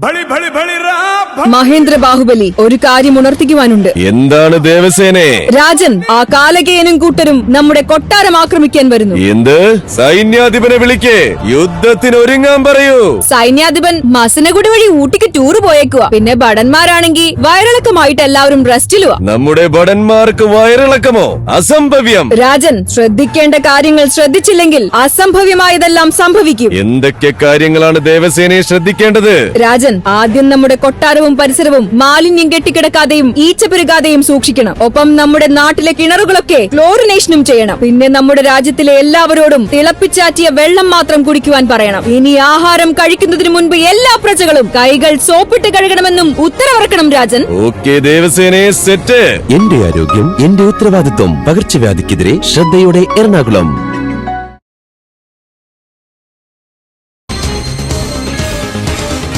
भड़ी भड़ी भड़ी रहा മഹേന്ദ്ര ബാഹുബലി ഒരു കാര്യം ഉണർത്തിക്കുവാനുണ്ട്. എന്താണ് ദേവസേനെ? രാജൻ ആ കാലകേയനും കൂട്ടരും നമ്മുടെ കൊട്ടാരം ആക്രമിക്കാൻ വരുന്നു. എന്ത്? സൈന്യാധിപനെ വിളിക്കേ. യുദ്ധത്തിന് ഒരുങ്ങാൻ പറയൂ. സൈന്യാധിപൻ മസനഗുഡി വഴി ഊട്ടിക്ക് ടൂർ പോയേക്കുക പിന്നെ ഭടന്മാരാണെങ്കിൽ വയറിളക്കമായിട്ട് എല്ലാവരും റെസ്റ്റിലുവാ നമ്മുടെ ഭടന്മാർക്ക് വയറിളക്കമോ? അസംഭവ്യം. രാജൻ ശ്രദ്ധിക്കേണ്ട കാര്യങ്ങൾ ശ്രദ്ധിച്ചില്ലെങ്കിൽ അസംഭവ്യമായതെല്ലാം സംഭവിക്കും. എന്തൊക്കെ കാര്യങ്ങളാണ് ദേവസേനയെ ശ്രദ്ധിക്കേണ്ടത്? രാജൻ ആദ്യം നമ്മുടെ കൊട്ടാരവും പരിസരവും മാലിന്യം കെട്ടിക്കിടക്കാതെയും ഈച്ച പെരുകാതെയും സൂക്ഷിക്കണം. ഒപ്പം നമ്മുടെ നാട്ടിലെ കിണറുകളൊക്കെ ക്ലോറിനേഷനും ചെയ്യണം. പിന്നെ നമ്മുടെ രാജ്യത്തിലെ എല്ലാവരോടും തിളപ്പിച്ചാറ്റിയ വെള്ളം മാത്രം കുടിക്കുവാൻ പറയണം. ഇനി ആഹാരം കഴിക്കുന്നതിന് മുൻപ് എല്ലാ പ്രജകളും കൈകൾ സോപ്പിട്ട് കഴുകണമെന്നും ഉത്തരവിറക്കണം രാജൻ. ഓക്കെ ദേവസേനയെ സെറ്റ് എന്റെ ആരോഗ്യം എന്റെ ഉത്തരവാദിത്വം പകർച്ചവ്യാധിക്കെതിരെ ശ്രദ്ധയോടെ എറണാകുളം.